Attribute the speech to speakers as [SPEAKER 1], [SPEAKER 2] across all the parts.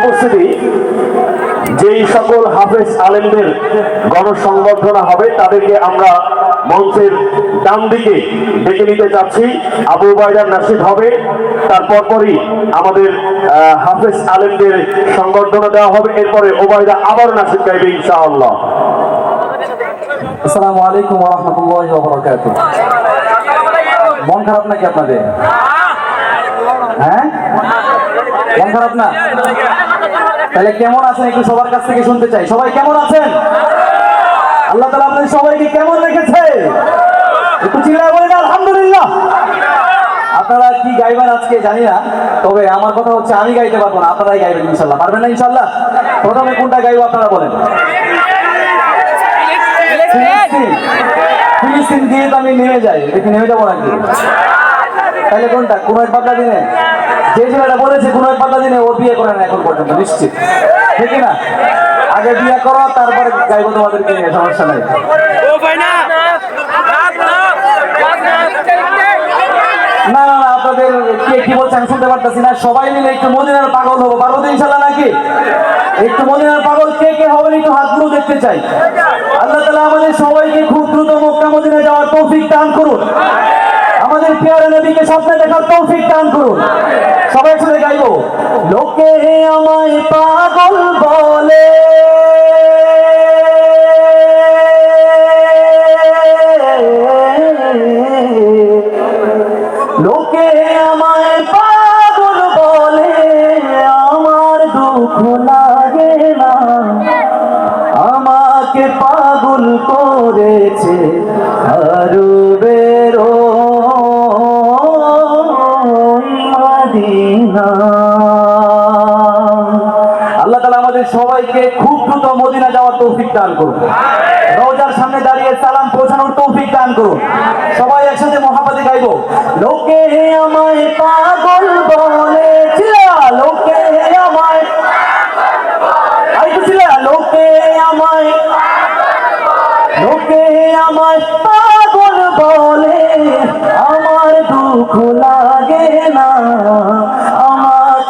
[SPEAKER 1] উপস্থিতি, যেই সকল হাফেজ আলেমদের গণসংবর্ধনা হবে, তাদেরকে আমরা মঞ্চের ডান দিকে ডেকে নিতে চাচ্ছি। আবু বাইদার নাসিদ হবে তারপর পরই আমাদের হাফেজ আলেমদের সংবর্ধনা দেওয়া হবে। এরপরে ওবায়দা আবার নাসিদ গাইবে, ইনশাআল্লাহ।
[SPEAKER 2] আসসালামু আলাইকুম রহমতুল্লাহ বরকাত মন খারাপ নাকি আপনাদের? মন খারাপ না? তাহলে কেমন আছেন একটু সবার কাছ থেকে শুনতে চাই? সবাই কেমন আছেন? আল্লাহ তালা আপনাদের সবাইকে কেমন রেখেছে? একটু চিল্লায় বলেন, আলহামদুলিল্লাহ। আপনারা কি গাইবেন আজকে? জানি না। তবে আমার কথা হচ্ছে, আমি গাইতে পারব না। আপনারাই গাইবেন ইনশাল্লাহ। পারবেন না ইনশাল্লাহ? প্রথমে কোনটা গাইবো আপনারা বলেন। ফিলিস্তিন। দিয়ে তো আমি নেমে যাই। দেখি নেমে যাব নাকি? তাহলে কোনটা? কোনো এক পাতলা দিনে? যে ছেলেটা বলেছে কোনো এক পাতলা দিনে ও বিয়ে করে না এখন পর্যন্ত নিশ্চিত। ঠিক না আগে বিয়ে করো তারপরে গাইবো তোমাদেরকে নিয়ে সমস্যা নাই। না। না না আপনাদের কে কি বলছে আমি শুনতে পারতেছি না। সবাই মিলে একটু মদিনার পাগল হব। পারব তো ইনশাল্লাহ নাকি? একটু মদিনার পাগল কে কে হবেন একটু হাতগুলো দেখতে চাই। আল্লাহ তালা আমাদের সবাইকে খুব দ্রুত মক্কা মদিনা যাওয়ার তৌফিক দান করুন। আমাদের পেয়ারে নবীকে স্বপ্নে দেখার তৌফিক দান করুন। সবাই একসাথে গাইবো। লোকে আমায় পাগল বলে। লোকে আমায় পাগল বলে। আমার দুঃখ লাগে না। আমাকে পাগল করেছে আরও আল্লাহ তালা আমাদের সবাইকে খুব দ্রুত মদিনা যাওয়ার তৌফিক দান করুন। রোজার সামনে দাঁড়িয়ে সালাম পৌঁছানোর তৌফিক দান করুন। সবাই একসাথে মহাপাতে গাইবো। লোকে আমায় পাগল বলে লোকে আমায় লোকে আমায় লোকে আমায় পাগল বলে, আমার দুঃখ লাগে না।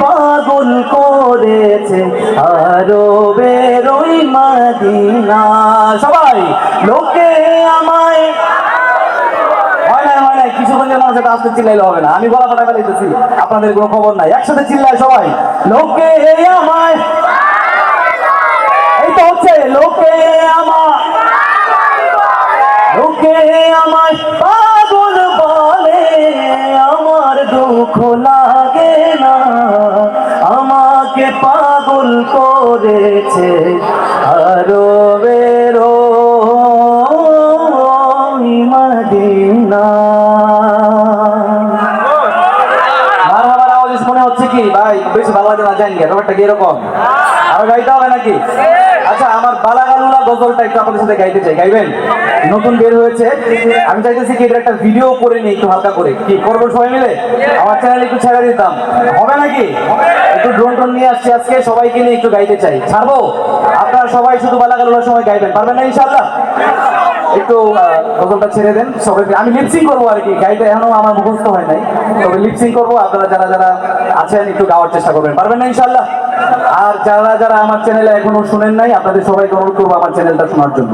[SPEAKER 2] পাগল করেছে আরও বেরোই মাদিনা। সবাই, লোকে আমায় না এটা আসতে হবে না। আমি গলা আপনাদের কোনো খবর নাই। একসাথে চিল্লায় সবাই, লোকে আমায় এই তো হচ্ছে, লোকে আমাকে পাগল করেছে, আরও বেরো মদিনা। মনে হচ্ছে কি? ভাই, বেশি ভালো লাগে না, জানি ব্যাপারটা কি এরকম? আর গাইতে হবে নাকি? গজলটা একটু আপনাদের সাথে গাইতে চাই। গাইবেন? নতুন বের হয়েছে। আমি চাইতেছি কি এটা একটা ভিডিও করে নিই একটু হালকা করে। কি করব সবাই মিলে? আমার চ্যানেলে একটু ছেড়ে দিতাম। হবে নাকি? একটু ড্রোন টোন নিয়ে আসছি আজকে, সবাইকে নিয়ে একটু গাইতে চাই। ছাড়বো? আপনারা সবাই শুধু বালাগালুলার সময় গাইবেন। পারবেন না ইনশাল্লাহ একটু গজলটা ছেড়ে দেন সবাই আমি লিপসিং করব আর কি, গাড়িটা এখনও আমার মুখস্থ হয় নাই। তবে লিপসিং করব, আপনারা যারা যারা আছেন, একটু গাওয়ার চেষ্টা করবেন। পারবেন না ইনশাল্লাহ আর যারা যারা আমার চ্যানেলে এখনও শুনেন নাই, আপনাদের সবাই অনুরোধ করব আমার চ্যানেলটা শোনার জন্য।